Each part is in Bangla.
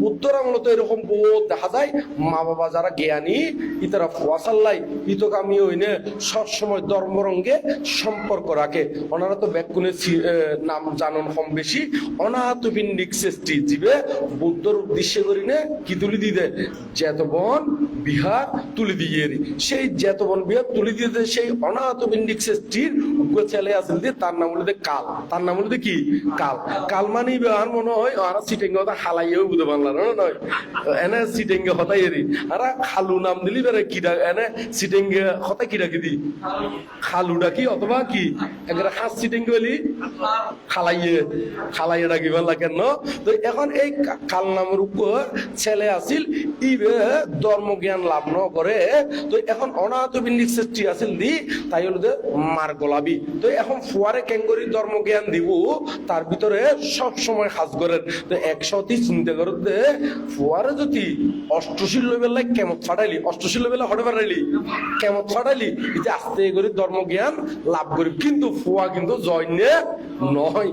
বুদ্ধরা মূলত এরকম বহুত দেখা যায়। মা বাবা যারা জ্ঞানী ইতারা ফোয়াশাল্লাই ইতকামি হইনে সবসময় ধর্মরঙ্গে সম্পর্ক রাখে। ওনারা তো ব্যাকুনে নাম জানন কম বেশি। অনাহত পিণ্ডিক সৃষ্টি জীবে বুদ্ধর উদ্দেশ্যে করিনে কি তুলি দিতে জেতবন বিহার তুলি দিয়ে। সেই জেতবন বিহার তুলি দিয়ে দে সেই অনাহত পিণ্ডিক সৃষ্টির উগ্র ছেলে আসেন দিয়ে তার নাম হলো কাল। তার নাম হলো কি? কাল। কাল মানে মনে হয় আর সিটেঙ্গ হতা হালাইয়েও বুঝতে পারলাম এনে খালু নাম এনে খালু এখন এই নামের উপর ছেলে আছিল, ইবে ধর্ম জ্ঞান লাভ ন করে তো এখন অনাহত সৃষ্টি আছিল দি, তাই হলো যে মার গোলাবি। তো এখন ফুয়ারে কেঙ্গরি ধর্ম জ্ঞান দিব তার ভিতরে সব সময় হাজ করেন তো একসাথে চিন্তা করো যে ফুয়ারে যদি অষ্টশীল লেভেলে কেমত ফাটাইলি, অষ্টশীল লেভেলে হটে ফাটাইলি, কেমত ফাটাইলি। যে আস্তে করে ধর্ম জ্ঞান লাভ করি কিন্তু ফুয়া কিন্তু জয়নে নয়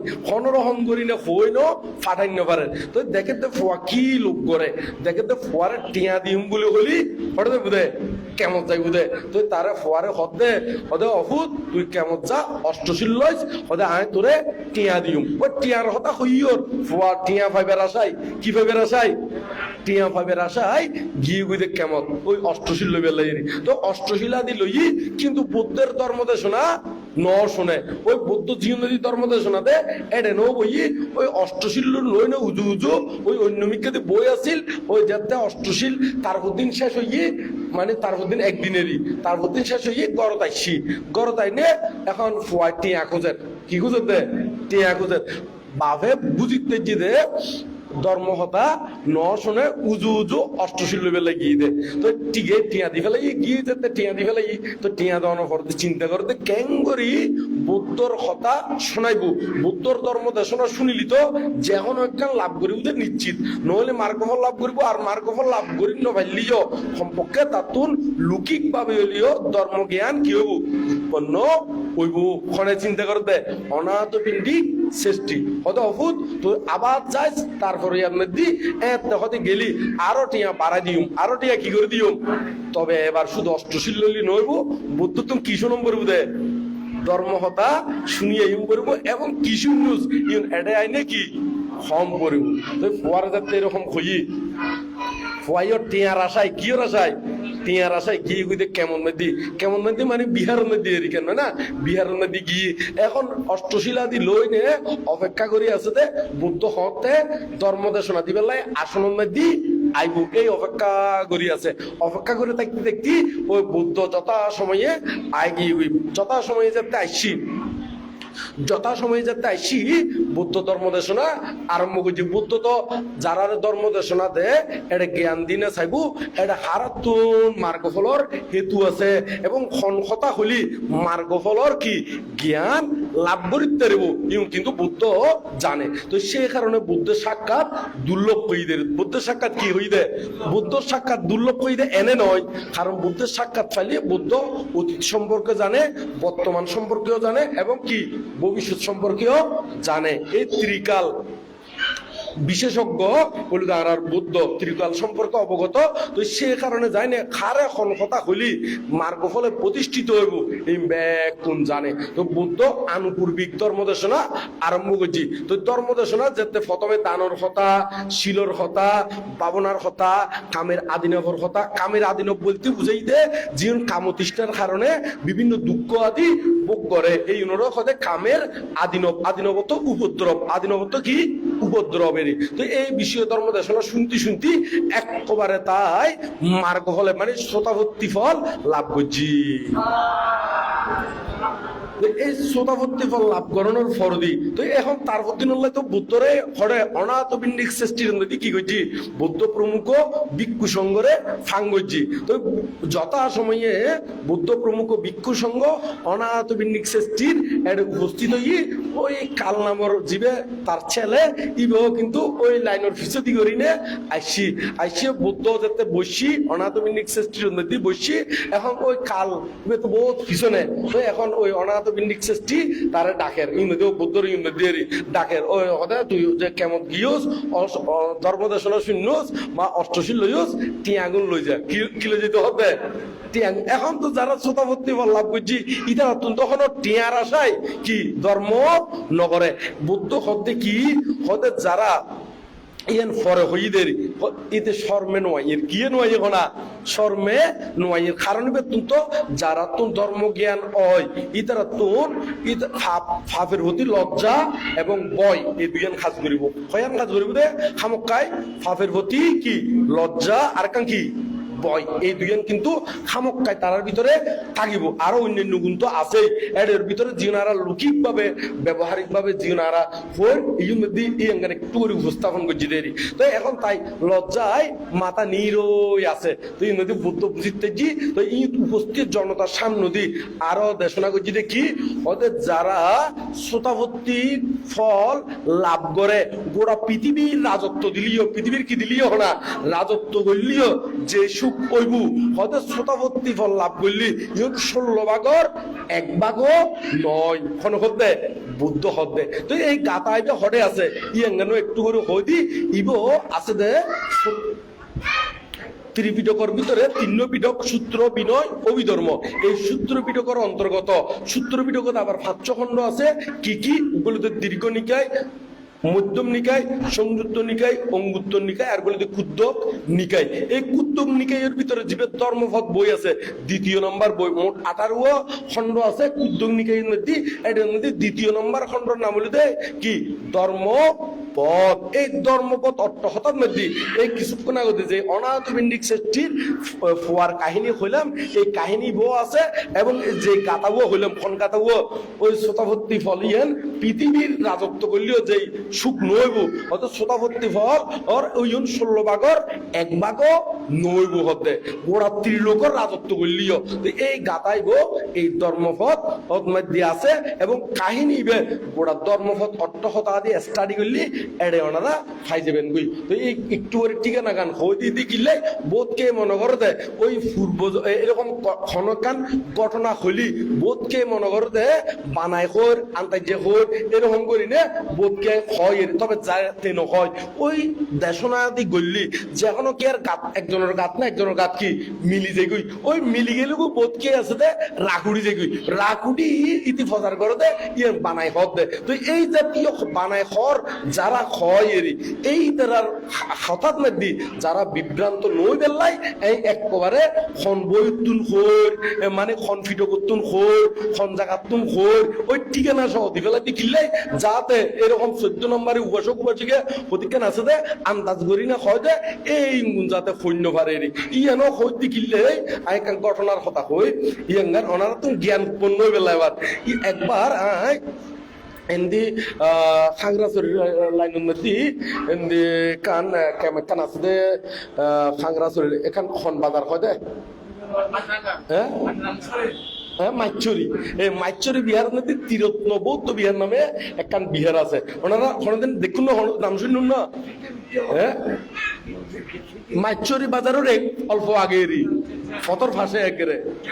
করি না হই ন ফাটাই না পারে। তো দেখে তো ফুয়া কি লোক করে। দেখে তো ফুয়ারে টিয়া দিম বলে হলি হঠাৎ বুঝে কেমন যাই বুঝে তুই তারে ফুয়ারে হদে হদে অফুত তুই কেমন যা, অষ্টশীল লইস হদে আয় তোরে টিয়া দিম। ওই টিয়ার হতা হইয়র ফুয়া টিয়া ফাইবের আশাই কি ফাইবের আশাই টিয়া ফাইবের আশাই গিয়ে গুইতে কেমন? ওই অষ্টশীল লইবে লাইরি তো অষ্টশীলা দি লই কিন্তু বুদ্ধের ধর্ম দেশনা ন শুনে। ওই বৌদ্ধ জিয়নদী ধর্ম দেশনাতে এডে নো বই ওই অষ্টশীল লই না, উজু উজু, ওই অন্যমিকাতে বই আছিল, ওই যাতে অষ্টশীল তারপর দিন শেষ হইয়ে মানে তারপর দিন একদিনেরই। তারপর দিন শেষ হইয়ে গড়ত আইসি গড়ত আইনে এখন ফুয়াই টিয়া কি খুঁজের দে টিয়া খুঁজের বাপে বুঝিতে যে দে ধর্মহতা ন শুনে উজু উজু অষ্টশীল লেভেলে গিয়ে দে। তো টিকে টিয়া দি ফেলাই গিয়ে যেতে টিয়া দি ফেলাই তো টিয়া দেওয়ানোর পর চিন্তা করতে কেন করি বুদ্ধর শোনাইব। বুদ্ধর ধর্ম দেশনা শুনিলি তো যেখন একখান লাভ করিব যে নিশ্চিত। নহলে মার্গফল লাভ করিব আর মার্গফল লাভ করি নভাইলিও। সম্পর্কে তাতুন লুকিক ভাবে হলিও ধর্ম জ্ঞান কি হইব উৎপন্ন হইব। খনে চিন্তা করতে অনাহত পিণ্ডি সৃষ্টি। হতে অভূত তো আবার যাই তারপরে আপনার দি হতে গেলি আরও টিয়া বাড়াই দিউম আরও টিয়া কি করে দিউম? তবে এবার শুধু অষ্টশীল নইব বুদ্ধ তুমি কি শুনম করব দে? ধর্মহতা শুনিয়ে ইম করব, এবং কিছু নিউজ ইউন এডে আইনে কি? হম করব। তো ফুয়ার যাতে এরকম খই ফুয়াইও টিয়ার আশায়, কিয়র আশায়? টিয়ার আশায় গিয়ে গুইতে কেমন নদী? কেমন নদী মানে বিহার নদী এরি না? বিহার নদী গিয়ে এখন অষ্টশীলাদি লই নে, অপেক্ষা করি আছে দে বুদ্ধ হতে ধর্ম দেশনা দিবেলাই আসন নদী আইবু। এই অপেক্ষা করি আছে। অপেক্ষা করে থাকতে দেখতে ওই বুদ্ধ যথা সময়ে আই গিয়ে যথা সময়ে যাতে আইসি। যথা সময়ে যাতে আইসি বুদ্ধ ধর্ম দেশনা আরম্ভ করছি বুদ্ধ তো যারা ধর্ম দেশনা দে এটা জ্ঞান দিনে চাইব এটা হারাতুন মার্গফলর হেতু আছে। এবং খনখতা হলি মার্গফলর কি? জ্ঞান লাভ করিতে পারিব, ইউ কিন্তু বুদ্ধ জানে। তো সেই কারণে বুদ্ধের সাক্ষাৎ দুর্লভ হই দে, বুদ্ধ সাক্ষাৎ কি হই দে? বুদ্ধর সাক্ষাৎ দুর্লভ হই দে? এনে নয়। কারণ বুদ্ধের সাক্ষাৎ পাইলে বুদ্ধ অতীত সম্পর্কে জানে, বর্তমান সম্পর্কেও জানে, এবং কি? ভবিষ্যৎ সম্পর্কেও জানে। এই ত্রিকাল বিশেষজ্ঞ বলি আর বুদ্ধ ত্রিকাল সম্পর্কে অবগত? তো সে কারণে যাই না, খারে এখন কথা হইলি মার্গ ফলে প্রতিষ্ঠিত হইব। এই ব্যাগ কোন জানে? তো বুদ্ধ আনুপূর্বিক ধর্মদেশনা আরম্ভ করছি তো ধর্মদেশনা যেতে প্রথমে দানর কথা, শিলর কথা পাবনার কথা, কামের আদিনবর কথা। কামের আদিনব বলতে বুঝাই দে জীবন কামতিষ্ঠার কারণে বিভিন্ন দুঃখ আদি ভোগ করে। এই অনুরোধ হতে কামের আদিনব আদিনবত উপদ্রব। আদিনবত কি? উপদ্রবেরই তো এই বিষয় ধর্ম দেশনা শুনতে শুনতে একবারে তাই মার্গ হলে মানে শ্রোতাভর্তি ফল লাভ করছি। এই শ্রোতাভর্তি ফল লাভ করানোর ফরদি, তো এখন তার তো বুদ্ধরে হরে অনাথ বিন্দিক সৃষ্টির নদী কি করছি বুদ্ধ প্রমুখ সঙ্গরে ফাং করছি তো যথা সময়ে বুদ্ধ প্রমুখ, ভিক্ষু সঙ্গ, অনাথ বিন্দিক সৃষ্টির এর উপস্থিত হই, ওই কাল নামর জীবে তার ছেলে ইবেও কিন্তু ওই লাইনের ফিসদি করি নে আইসি। আইসি বুদ্ধ যাতে বসি, অনাথ বিন্দিক সৃষ্টির নদী বসি। এখন ওই কাল তো বহুত পিছনে। তো এখন ওই অনাথ তারে ডাকের ইংরেজি বুদ্ধর ইংরেজি ডাকের। কথা, তুই যে কেমন শূন্যস বা অষ্টশীল লইস লই যা। যেতে হবে? এখন তো যারা শ্রোতাভর্তি লাভ করছি, ইতারা তো তখন টিয়ার আশায় কি ধর্ম নগরে। বুদ্ধ হতে কি? হতে যারা ইয়ান ফরে হইদের ইতে শর্মে নোয়াইয়ের। কি নোয়াই গোনা শর্মে নোয়াইয়ের কারণ বেতুন তো, যারা তুন ধর্ম জ্ঞান হয় ইতারা তুন ফাফের প্রতি লজ্জা এবং বয়, এই দুইয়ান কাজ করিব। হয়ান কাজ করিব দে? খামকাই ফাফের প্রতি কি? লজ্জা। আর কান বয়। এই দুইজন কিন্তু খামক্কায় তারার ভিতরে থাকিব। আরও অন্যান্য গুণ তো এর ভিতরে জিওনারা হর এই এই একটু করে উপস্থাপন করছি দেরি। তো এখন তাই লজ্জায় মাথা নিরই আছে। তো এই নদী বুদ্ধ তো এই উপস্থিত জনতার সামনে দি আরও দেশনা করছি দেখি। ওদের যারা শ্রোতাভর্তি ফল লাভ করে, গোড়া পৃথিবীর রাজত্ব দিলিও, পৃথিবীর কি দিলিও না, রাজত্ব করলিও, যে সুখ কইবু? হতে শ্রোতাভর্তি ফল লাভ করলি ইহত ষোলো ভাগর এক ভাগও নয়। কোন হতে বুদ্ধ হতে তো এই গাতায় যে হরে আছে। ইয়াঙ্গানো একটু করে হই দি, ইব আছে দে ত্রিপিটকর ভিতরে তিন্ন পিটক সূত্র বিনয় অভিধর্ম এই সূত্র পিটকর অন্তর্গত সূত্র পিটকত আবার পাঁচশো খণ্ড আছে। কি কি? ওগুলোতে দীর্ঘ নিকায়, মধ্যম নিকায়, সংযুক্ত নিকায় অঙ্গুত্ত নিকায়, আর বলে কুদ্দক নিকায়। এই কুদ্দক নিকায়ের ভিতরে জীবের ধর্মপথ বই আছে, দ্বিতীয় নম্বর বই মোট আঠারো খণ্ড আছে। কুদ্দক নিকায়ের মধ্যে এটার মধ্যে দ্বিতীয় নম্বর খণ্ডর নাম হলো কি? ধর্ম পথ। এই ধর্মপথ অট্টহতার মধ্যে এই কিছুক্ষণ আগে যে অনাথ বিন্ডিক শ্রেষ্ঠীর কাহিনী হইলাম, এই কাহিনী বউ আছে এবং যে গাতাবো হইলাম খন গাতাবো ওই শ্রোতাভর্তি ফল ইয়ান পৃথিবীর রাজত্ব করলেও যেই সুখ নইব অত শ্রোতাভর্তি ফল ওর ওই ষোলো ভাগর এক ভাগ নইব হতে। গোড়া ত্রিলোকর রাজত্ব করলিও। তো এই গাতাই গাতাইব এই ধর্মপথ মধ্যে আছে এবং কাহিনী বে গোড়া ধর্মপথ অট্টহতা আদি স্টাডি করলি এড়ে ওনারা খাই যাবেন গুই। তো এই একটু করে ঠিকানা গান, হই দিদি কিনলে বোধকে মনে করে দেয় ওই পূর্ব এরকম ক্ষণকান ঘটনা হলি বোধকে মনে করে দেয় বানাই হর আন্তাই যে হর এরকম করি নে, বোধকে হয়। তবে যাতে হয় ওই দেশনা দি গল্লি যে এখনও কি আর গাত একজনের গাত না, একজনের গাত কি? মিলি যে গই। ওই মিলি গেলে গো বোধকে আছে দে, রাকুড়ি যে গই। রাকুড়ি ইতি ফজার করে দে ইয়ে বানাই হর দে। তো এই জাতীয় বানাই হর যারা হয় এরি। এই তারার হঠাৎ মধ্যে যারা বিভ্রান্ত নই বেল্লাই, এই একবারে খন বইতুন খোর মানে খন ফিটো করতুন খোর, খন জাগাতুন খোর, ওই ঠিকানা সহ দি ফেলাই দি যাতে এরকম চোদ্দ নম্বরে উপাসক উপাসিকে প্রতিজ্ঞান আছে দে, আন্দাজ করি না হয় দে, এই যাতে সৈন্য পারে এরি। ইয়ানো হই দি কিনলে আই ঘটনার কথা কই, ইয়াঙ্গার অনারা তো জ্ঞান হয়ে বেলা এবার। একবার আয় এন্দি খাংরাচুরির লাইনের মধ্যে এন্দি কান কান আছে দে খাংরাচুরির এখান খন বাজার হয় দে হ্যাঁ হ্যাঁ মাইচুরি এই মাইচুরি বিহার মধ্যে তিরত্ন বৌদ্ধ বিহার নামে একখান বিহার আছে ওনারা কোনোদিন দেখুন না নাম শুনুন না হ্যাঁ মাইচুরি বাজারের অল্প আগেরই ফতর ফাঁসে একেরে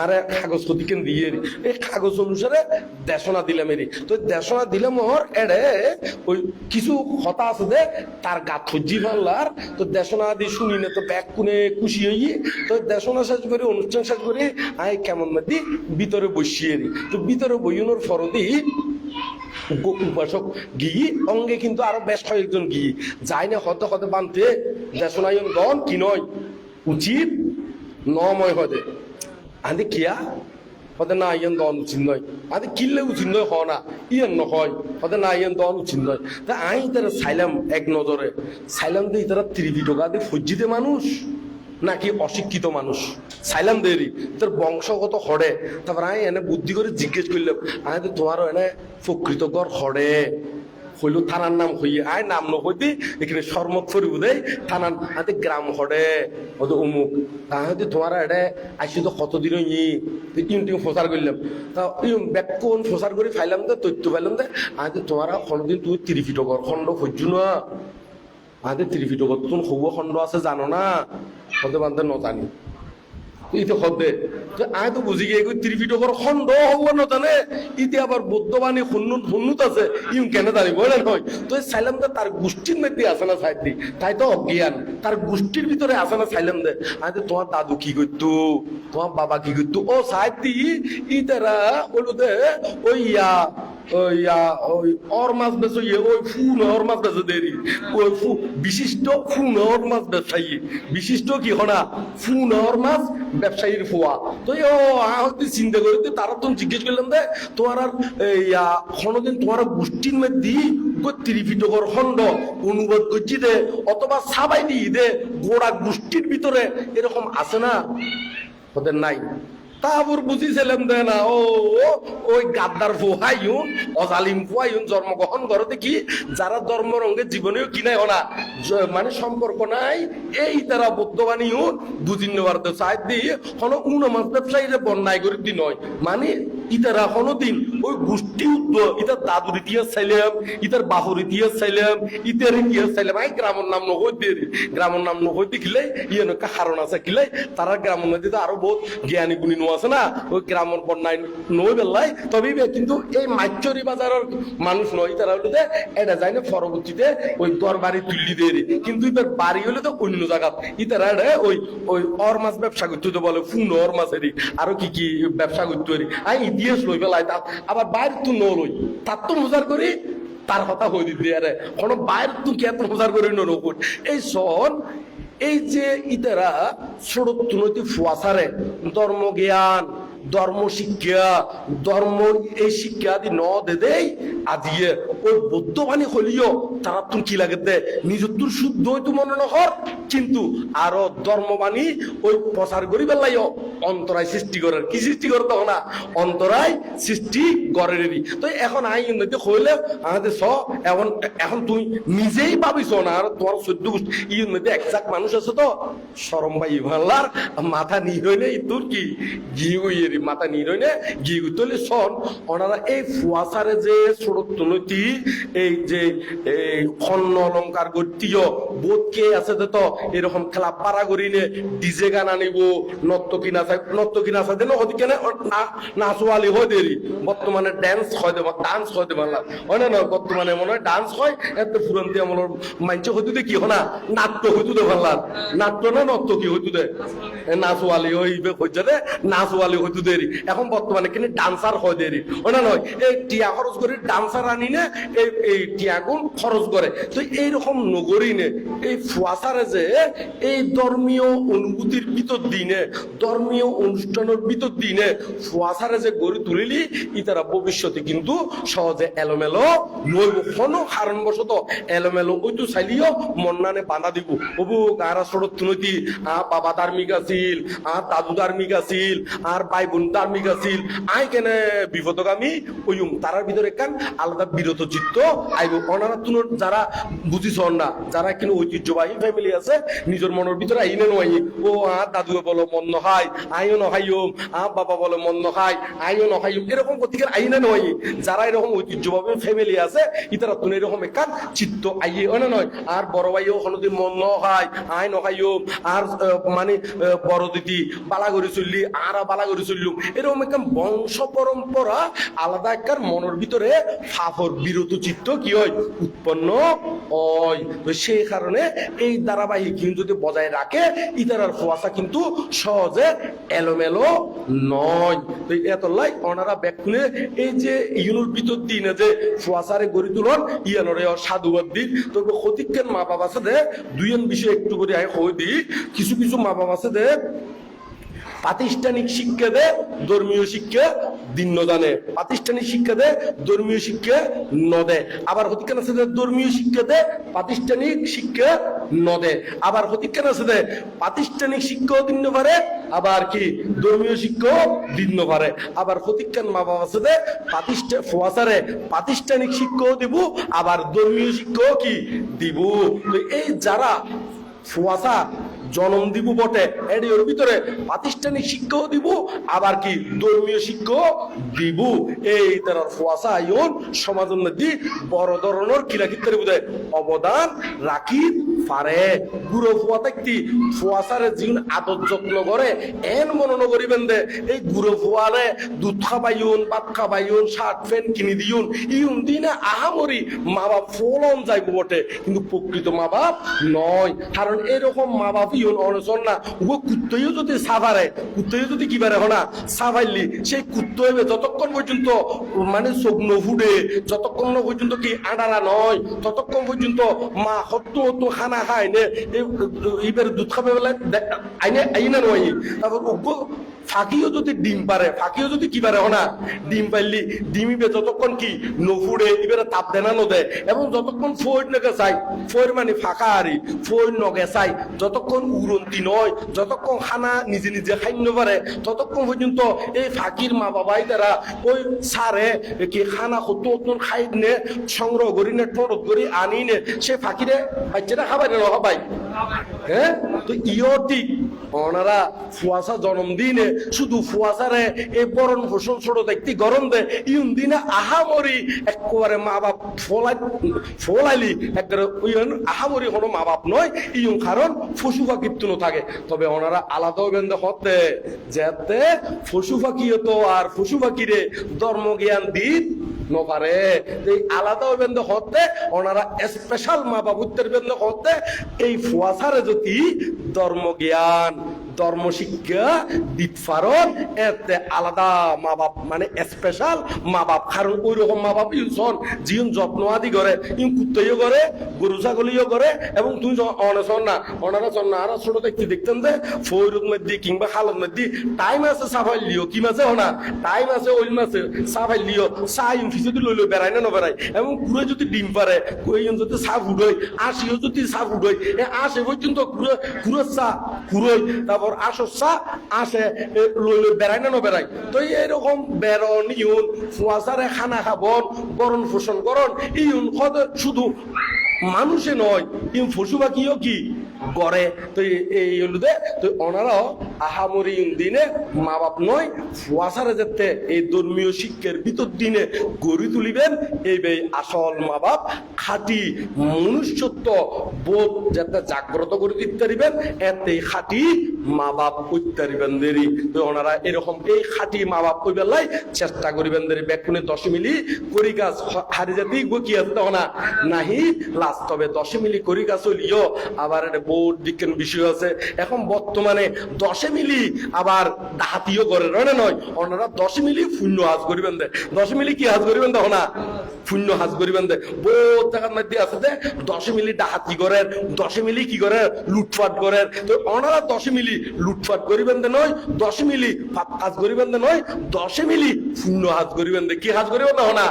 আর কাগজ প্রতিকেন দিয়ে এই কাগজ অনুসারে দেশনা দিলাম এরি। তো দেশনা দিলাম ওর এড়ে ওই কিছু কথা আছে যে তার গা খুঁজি ফাল্লার তো দেশনা দি শুনি না, তো ব্যাগ কুনে খুশি হই। তো দেশনা শেষ করে, অনুষ্ঠান শেষ করে আই কেমন মাদি ভিতরে বসিয়ে এরি তো ভিতরে বইনের ফরদি উপ- উপাসক গিয়ে অঙ্গে কিন্তু আরও বেশ কয়েকজন গিয়ে যায় না হতে হতে বানতে দেশনায়ন গণ কি নয়, উচিত নময় হদে আদি কিয়া হতে না ইয়েন দন উচিত নয় আদি কিনলে উচিত নয় হ না ইয়েন নয় হতে না ইয়েন দন উচিত নয় তা আই তারা সাইলাম এক নজরে সাইলাম দিয়ে তারা ত্রিভি টাকা দিয়ে ফজ্জিতে মানুষ নাকি অশিক্ষিত মানুষ সাইলাম দেরি তোর বংশগত হড়ে তারপর আমি এনে বুদ্ধি করে জিজ্ঞেস করলাম আমি তো তোমারও এনে প্রকৃত হড়ে হইল থানার নাম হইয়ে আয়, নাম ন হইতে এখানে শর্মত ফরিব দেয় থানার হাতে গ্রাম হডে ওদের অমুক তাহলে তোমার এডে আইসি তো কতদিন ই ইউন টিম প্রচার করলাম তা ইউন ব্যাকুন প্রচার করে ফাইলাম দে তথ্য পাইলাম দে। আজ তোমার কোনোদিন তুমি তিরিফিটকর খণ্ড খুঁজছো না? আদে ত্রিপিটকত তুন হব খণ্ড আছে জানো না? হতে বান্ধে নজানি। গিয়ে হব দে তার গোষ্ঠীর মধ্যে আছে না সাইড দি? তাই তো অজ্ঞান। তার গোষ্ঠীর ভিতরে আছে না সাইলাম দে আয় তোমার দাদু কি করতো তোমার বাবা কি করতো ও দি ইতারা বলো দে ওই ইয়া মাছ বেচো মাছ ফু, বিশিষ্ট মাছ বিশিষ্ট কি মাছ চিন্তা জিজ্ঞেস করলাম দে তোমার আর কোনোদিন তোমার গোষ্ঠীর মধ্যে ত্রিপিটকর খণ্ড অনুবাদ করছি দে, অথবা সাবাই দি দে, গোড়া গোষ্ঠীর ভিতরে এরকম আছে না? ওদের নাই। তারপর বুঝিছিলাম দে না? ও ওই গাদ্দার ফুহাইউন অজালিম ফুহাইউন জন্মগ্রহণ করে দেখি, যারা ধর্ম রঙে জীবনেও কিনাই না। মানে সম্পর্ক নাই, এই তারা বর্তমানেও বুঝিন নেওয়ার তো সাইড দিয়ে হন উনমাস ব্যবসায়ীরা বন্যায় দি নয় মানে ইতারা হনো দিন ওই গোষ্ঠী উদ্যোগ ইতার দাদুর ইতিহাস চাইলাম, ইতার বাহুর ইতিহাস চাইলাম, ইতার ইতিহাস চাইলাম। গ্রামের নাম গ্রামের নাম দেখিলে ইয়ে কারণ আছে তারা গ্রামের মধ্যে তো আরও বহুত জ্ঞানী গুণী আছে না, ওই গ্রামের বন্যায় নই বেলাই তবে কিন্তু এই মাইচরি বাজারের মানুষ নয় তারা হলো যে এটা যায় না পরবর্তীতে ওই দরবারি তুললি দিয়ে রে। কিন্তু এবার বাড়ি হলে তো অন্য জায়গা ইতারা এটা ওই ওই অর মাছ ব্যবসা করতে বলে, ফুন অর মাছেরই আরও কি কি ব্যবসা করতে পারি আই ইতিহাস লই পেলাই তা আবার বাইর তো ন লই তার তো মজার করি তার কথা হয়ে দিতে আরে কোনো বাইর তো কে এত করি ন এই সন এই যে ইতারা ষড়ত্রনৈতিক ফুয়াশারে ধর্ম জ্ঞান ধর্ম শিক্ষা, ধর্ম এই শিক্ষা আদি ন দে দেই আজিয়ে ওই বৌদ্ধবাণী হলিও তারা তুমি কি লাগে দে? নিজের তোর শুদ্ধ হইতো মনে নহর, কিন্তু আরও ধর্মবাণী ওই প্রচার করি বেলাইও। অন্তরায় সৃষ্টি করার কি সৃষ্টি করে তখন না? অন্তরায় সৃষ্টি গড়েরই তো এখন আই উন্নতি হইলে আমাদের স, এখন এখন তুই নিজেই ভাবিস না, আর তোমার চোদ্দ গোষ্ঠী, ই উন্নতি একজাক্ট মানুষ আছে তো? সরম ভাই মাথা নি হইলে তোর কি? উইয়েরি মাথা নি হইলে ঘি উতলে সন ওনারা এই ফুয়াশারে যে সড়ক নৈতি এই যে, এই খন্ন অলঙ্কার গত্তীয় বোধ কে আছে তো এরকম খেলা পারা করিলে ডিজে গান আনিব, নর্তকী নাচা নর্তকী নাচা দেন ওদিকে নাচওয়ালি হয় দেরি। বর্তমানে ড্যান্স হয় দেব ডান্স হয় দেব হয় না না, বর্তমানে মনে হয় ডান্স হয়, এত ফুরন্তি আমলের মাইনছে হইতো দে কি না, নাট্য হইতো দে ভাল্লার নাট্য না নর্তকী হইতো দে। নাচওয়ালি হইবে হইছে দে, নাচওয়ালি হইতো দেরি এখন বর্তমানে কিন্তু ডান্সার হয় দেরি। হয় না নয়, এই টিয়া খরচ করে ডান্সার আনি না, এই এই টিয়া গুণ খরচ করে। তো এইরকম নগরী নে, এই যে, এই ধর্মীয় অনুভূতির ভিতর দিনে, ধর্মীয় অনুষ্ঠানের ভিতর দিনে যে তুলিলি, ইতারা ভবিষ্যতে কিন্তু সহজে এলোমেলো নইব। কোনো কারণবশত এলোমেলো ওইতো চাইলিও মন্নানে বাধা দিব। হবু গারা সড়ক তুনতি আ বাবা ধার্মিক আছিল আর দাদু ধার্মিক আছিল, আর ভাই ধার্মিক আছিল। আই কেনে বিপদগামী ওইম তারার ভিতরে কান আলাদা বিরত চিত্ত? আইব, অনারা তুনোর যারা বুঝিছ না, যারা কিন্তু ঐতিহ্যবাহী ফ্যামিলি আছে, নিজের মনের ভিতরে আইনে নয় ও, আ দাদু বলো মন নহাই, আইও নহাইম আ, বাবা বলে মন নহাই, আইও নহাইম এরকম গতিকের আইনে নয় যারা এরকম ঐতিহ্যবাহী ফ্যামিলি আছে, ইতারা তুন এরকম একান চিত্ত আইয়ে অনে নয়? আর বড় ভাইও মন নহাই, আই নহাইম আর মানে বড় দিদি বালা করে চললি, আর বালা করে চললুম এরকম একটা বংশ পরম্পরা আলাদা একটা মনের ভিতরে ফাফর বিরত চিত্ত কি হয়? উৎপন্ন হয়। সেই কারণে এই ধারাবাহিক কিন্তু যদি বজায় রাখে ইতারার ফোয়াশা কিন্তু সহজে এলোমেলো নয়। তো এত লাই ওনারা ব্যাকুনে এই যে ইউনুর ভিতর দিনে যে ফোয়াশারে গড়ি তুলন, ইয়ানরে সাধুবাদ দিন তো ক্ষতিকের মা বাবা আছে দে দুইজন বিষয় একটু করে আয় হয়ে দিই। কিছু কিছু মা বাবা দে প্রাতিষ্ঠানিক শিক্ষা দে, ধর্মীয় শিক্ষা দিন নদানে প্রাতিষ্ঠানিক শিক্ষা দে, ধর্মীয় শিক্ষা নদে আবার হতিকান আছে ধর্মীয় শিক্ষা দে, প্রাতিষ্ঠানিক শিক্ষা নদে আবার হতিকান আছে প্রাতিষ্ঠানিক শিক্ষাও দিন পারে, আবার কি ধর্মীয় শিক্ষাও দিন পারে। আবার প্রতিজ্ঞান মা বাবা সাথে প্রাতিষ্ঠা, ফুয়াশারে প্রাতিষ্ঠানিক শিক্ষাও দিব, আবার ধর্মীয় শিক্ষাও কি দিব। তো এই যারা ফুয়াশা জনম দিব বটে। এর ভিতরে প্রাতিষ্ঠানিক শিক্ষাও দিব, আবার কি ধর্মীয় শিক্ষাও দিব। এই তার ফুয়াশা আইন সমাজের মধ্যে বড় ধরনের কিলাকিত্তের বোধে অবদান রাখি পারে। গুরু ফুয়া থাকতি ফুয়াশারে জীবন আদর যত্ন করে, এন মনন করিবেন দে। এই গুরু ফুয়ারে দুধ খাবাইউন ভাত খাবাইউন শার্ট প্যান্ট কিনি দিউন ইউন দিনে আহামরি মা বাপ ফলন যাইব বটে, কিন্তু প্রকৃত মা বাপ নয়। কারণ এরকম মা বাপ ইউন অনশন না ও কুত্তইও যদি সাভারে, কুত্তইও যদি কি বারে হনা সাভাইলি সেই কুত্ত হইবে যতক্ষণ পর্যন্ত মানে কি আডারা নয়, ততক্ষণ পর্যন্ত মা হত্য খানা খায় নে এইবার দুধ খাবে আইনে আইনে নয়। তারপর ফাঁকিও যদি ডিম পারে, ফাঁকিও যদি কি পারে, হনা? ডিম পাইলি ডিমিবে যতক্ষণ কি নফুড়ে এবারে তাপ দেনা নদে, এবং যতক্ষণ ফোর নগে চাই ফোর মানে ফাঁকা আরি ফোর নগে চাই, যতক্ষণ উড়ন্তি নয়, যতক্ষণ খানা নিজে নিজে খাইন্য পারে ততক্ষণ পর্যন্ত এই ফাঁকির মা বাবাই তারা ওই সারে কি খানা কত খাই নে সংগ্রহ করি নে টরত করি আনি নে সে ফাঁকিরে বাচ্চাটা খাবাই না নখাবাই হ্যাঁ তো ইও ঠিক ওনারা ফুয়াশা জন্ম দিনে শুধু ফুয়াশারে এই বরণ পোষণ ছোট দেখতে গরম দে, ইউন দিনে আহামরি একেবারে মা বাপ ফলাই, ফলাইলি, একবারে ইউন আহামরি কোনো মা বাপ নয়, ইউন কারণ পাখির তুনো থাকে। তবে ওনারা আলাদা বেন্দে হতে, যেতে পশু পাখি তো আর পশু পাখিরে ধর্ম জ্ঞান দিত নপারে। এই আলাদা বেন্দে হতে, ওনারা স্পেশাল মা বাবুত্বের বেন্দে হতে, এই ফুয়াশারে যদি ধর্ম জ্ঞান ধর্ম শিক্ষা দিত পারন এতে আলাদা মা বাপ মানে স্পেশাল মা বাপ কারণ ওই রকম মা বাপ ইউন জীবন যত্ন আদি করে ইউন কুত্তাইও করে, গরু ছাগলিও করে, এবং তুই অনেশন না। অনারা চন না, আর ছোট দেখতে দেখতেন যে ফৈরুক মধ্যে কিংবা খালত মধ্যে টাইম আছে সাফাই লিও, কি মাসে হনা? টাইম আছে, ওই মাসে সাফাই লিও। ইউন যদি লইলো বেড়াই না নবেড়াই এবং কুড়ে যদি ডিম পারে কই যদি সাফ উড়ই আসিও যদি সাফ উড়ই এ আসে পর্যন্ত কুড়ে কুড়ে চা কুড়ই তারপর আসো আসসা আসে, এ লই লই বেড়াই না নবেড়াই? তো এরকম বেরন, ইউন ফুয়াশারে খানা খাবন, বরণ পোষণ করন, ইউন শুধু মানুষে নয়, ইউন পশু কিও কি? করে তো এই হলো দে তো ওনারাও আহামরি দিনে মা বাপ নয় ফুয়াশারে যেতে এই ধর্মীয় শিক্ষার ভিতর দিনে গড়ি তুলিবেন। এই বে আসল মা বাপ খাঁটি মনুষ্যত্ব বোধ যাতে জাগ্রত করে দিতে পারিবেন, এতে খাঁটি মা বাপ করতে পারিবেন দেরি। তো ওনারা এরকম এই খাঁটি মা বাপ কই বেলাই চেষ্টা করিবেন দেরি। বেকুনে দশ মিলি করি গাছ হারি জাতি আসতে না, নাহি লাস্ট তবে দশ মিলি করি গাছ হইলিও আবার বোর্ড বিজ্ঞান বিষয় আছে। এখন বর্তমানে দশে মিলি আবার ডাহাতিও করে রয় নয়? ওনারা দশ মিলি শূন্য হাজ করিবেন দে। দশ মিলি কি হাজ করিবেন দেখো না? শূন্য হাজ করিবেন দে। বহুত জায়গার মধ্যে আছে যে, দশ মিলি ডাহাতি করেন দশ মিলি কি করে লুটফাট করেন তো ওনারা দশ মিলি লুটফাট করিবেন দে নয়, দশ মিলি পাপ কাজ করিবেন দে নয়, দশে মিলি শূন্য হাজ করিবেন দে। কি হাজ করিবেন না?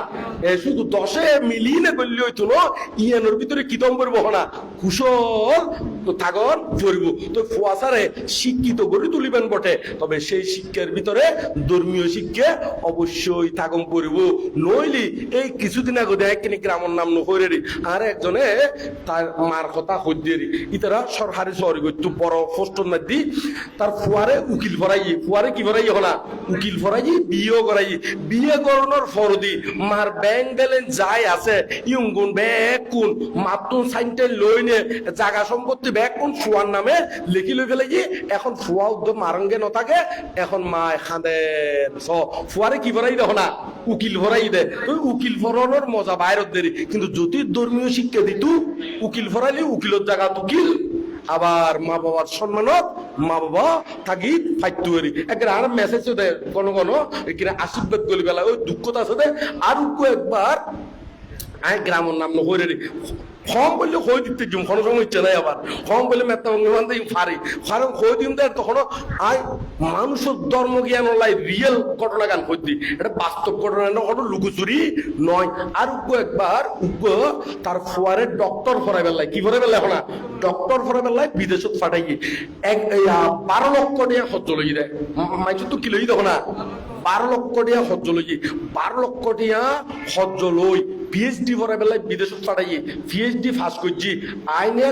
এ শুধু দশে মিলি না করলে হইতো না, ইয়ানোর ভিতরে কিতম করব না? কুশল পড়ব তো ফুয়াশারে শিক্ষিত গড়ে তুলিবেন বটে। তবে সেই শিক্ষার ভিতরে ধর্মীয় শিক্ষা অবশ্যই থাগম পড়ব নইলি এই কিছুদিন আগে দেখ গ্রামের নাম আর একজনে তার মার কথা হদ্যেরি ইতারা সরকারি সরি বড় না দি তার ফুয়ারে উকিল ফরাই ফুয়ারে কি ফরাই হলা? উকিল ফরাই বিয়ে করাই বিয়ে করানোর ফরদি মার ব্যাংক ব্যালেন্স যাই আছে। ইউঙ্গুন ব্যাগ কোন মাতুন সাইনটে লই নে। জাগা সম্পত্তি ব্যাগ কোন ফুয়ার নামে লিখি লই ফেলে কি এখন ফুয়া উদ্যোগ মারঙ্গে নথাকে এখন মা খাঁদে স, ফুয়ারে কি ভরাই দেখো না? উকিল ভরাই দে। ওই উকিল ভরানোর মজা বাইরত দেরি। কিন্তু যদি ধর্মীয় শিক্ষা দিত, উকিল ভরাইলে, উকিলের জায়গা উকিল। আবার মা বাবার সম্মানত, মা বাবা থাকি ফাইতু করি একবার আর মেসেজ দে কোনো কোনো এখানে আশীর্বাদ করি বেলা। ওই দুঃখতা আছে আর একবার আই গ্রামের নাম নহরে কম বললে হয়ে দিতে জুম কোনো সময় ইচ্ছে নাই আবার কম বললে মেত্তা ভঙ্গি মানতে ফারি কারণ হয়ে দিম দেয় তখন আই মানুষের ধর্ম জ্ঞান লাই রিয়েল ঘটনা গান করতি এটা বাস্তব ঘটনা না কোনো লুকুচুরি নয় আর উগ্র একবার উগ্র তার ফোয়ারে ডক্টর ফরাই বেলায় কি ফরাই বেলায় না ডক্টর ফরাই বেলায় বিদেশত ফাটাই এক বারো লক্ষ টাকা খরচ লই দেয় মাইছো তো কি লই দেখো না বারো লক্ষ টাকা খরচ লই বারো লক্ষ টাকা খরচ লই পিএইচডি পড়াই বেলায় বিদেশত পাঠাই পিএইচডি ফাঁস করছি, আইনে,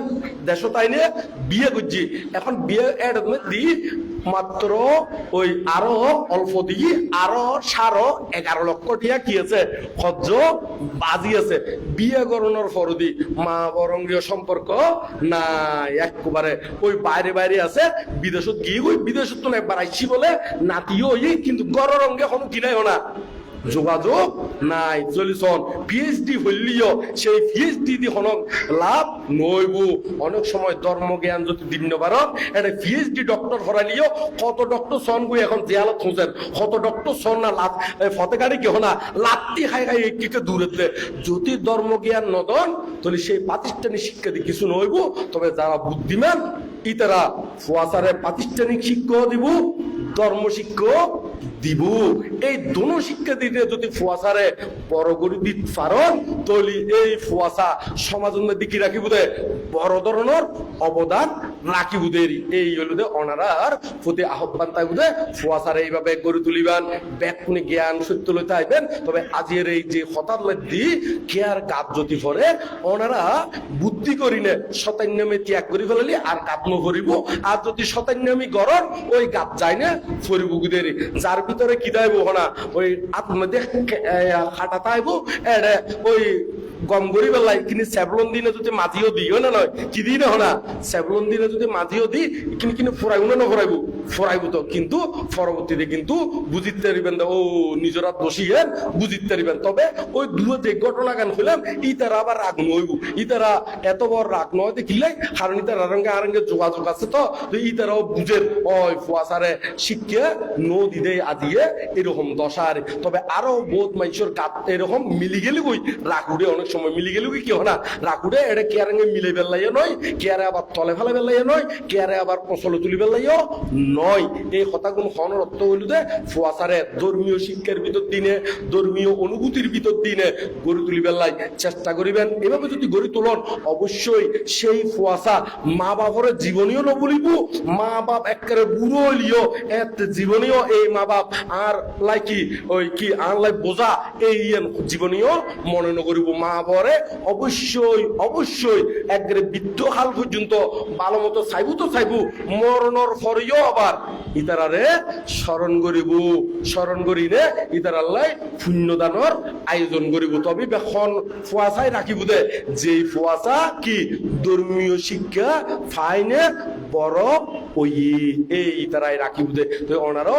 দেশত আইনে বিয়ে করছি। এখন বিয়ে দি মাত্র ওই আরও অল্প দিয়ে আরও সারো এগারো লক্ষ টিয়া কি আছে? খরচ বাজি আছে। বিয়ে করানোর ফরদি মা বরঙ্গীয় সম্পর্ক না একবারে। ওই বাইরে বাইরে আছে, বিদেশত গিয়ে ওই বিদেশত তো একবার আইসি বলে নাতিও কিন্তু গড় রঙ্গে কোনো কিনাইও না। যোগাযোগ নাই। চলিছন পিএইচডি হইলিও সেই পিএইচডি দি হনক লাভ নইব। অনেক সময় ধর্ম জ্ঞান যদি দিন পারো এটা পিএইচডি ডক্টর হরালিও কত ডক্টর সন গই এখন জেয়ালত খুঁজেন, কত ডক্টর সন না লাভ ফতেকারি কেহ না, লাত্তি খাই খাই একটিকে দূরেতে যদি ধর্ম জ্ঞান নদন তাহলে সেই প্রাতিষ্ঠানিক শিক্ষা দিয়ে কিছু নইব, তবে যারা বুদ্ধিমান, ইতারা ফুয়াশারে প্রাতিষ্ঠানিক শিক্ষাও দিব ধর্ম শিক্ষক দিব। এই দোনো শিক্ষা দিতে যদি ফুয়াশারে বড় করে দিত পারন তলি এই ফুয়াশা সমাজের মধ্যে কি রাখিব দে? বড় ধরনের অবদান রাখিব দে। এই হলো দে অনারার প্রতি আহ্বান তাই বুঝে ফুয়াশারে এইভাবে গড়ে তুলিবান ব্যাকুনি জ্ঞান সত্য লইতে আইবেন। তবে আজের এই যে হঠাৎ দি কেয়ার গাত যদি পরে ওনারা বুদ্ধি করিনে শতান্যমে ত্যাগ করি ফেলালি, আর গাত নকরিব আর যদি শতান্যমি গরম, ওই গাত যায় না ফরিব গুদের। যার ভিতরে কি দাইব হনা? ওই আত্মধ্যে খাটা তাইব এড়ে ওই গম গরি বেলায় কিন্তু সেবলন দিনে যদি মাঝিও দিও না নয়? কি দিই না হনা? সেবলন দিনে যদি মাঝিও দি কিন্তু কিন্তু ফুরাইব না ফরাইব তো, কিন্তু পরবর্তীতে কিন্তু বুঝিতে পারিবেন ও নিজরা দোষী হেন বুঝিতে পারিবেন। তবে ওই দুটো ঘটনা গান হইলাম, ইতারা আবার রাগ নইব। ইতারা এত বড় রাগ নয় দেখিলে, কারণ ইতারা রঙে আরঙ্গে যোগাযোগ আছে তো ইতারাও বুঝের ওই ফুয়াশারে শিক্ষা নো দিদে আজিয়ে এরকম দশার। তবে আরও বহুত মানুষের কাত এরকম মিলি গেলি বই রাকুড়ে অনেক সময় মিলি গেলি কি হয় না? রাকুড়ে এটা কেয়ারেঙ্গে মিলে বেলাইও নয় কেয়ারে আবার তলে ফেলে বেলাইও নয় কেয়ারে আবার পচলে তুলি বেলাইও নয়। এই কথাগুলো হনের অর্থ হইল যে ফুয়াশারে ধর্মীয় শিক্ষার ভিতর দিনে, ধর্মীয় অনুভূতির ভিতর দিনে গড়ে তুলি বেলাই চেষ্টা করিবেন। এভাবে যদি গড়ে তোলন, অবশ্যই সেই ফুয়াশা মা বাপরে জীবনীয় নবলিব মা বাপ একেবারে বুড়ো হইলিও এত জীবনীয় এই মা বাপ। আর লাইকি ওই কি, আর লাই বোঝা এই জীবনীয় মনে নকরিব মা বরে অবশ্যই অবশ্যই একবারে বৃদ্ধ হাল পর্যন্ত ভালো মতো চাইব তো চাইব, মরণর পরেও আবার ইতারারে স্মরণ করিব, স্মরণ করিলে ইতার আল্লাহ পুণ্যদানর আয়োজন করিব। তবে বেখন ফুয়াশায় রাখিব দে যে ফুয়াশা কি ধর্মীয় শিক্ষা, ফাইনে বড় ওই এই ইতারায় রাখিব দে। তো ওনারও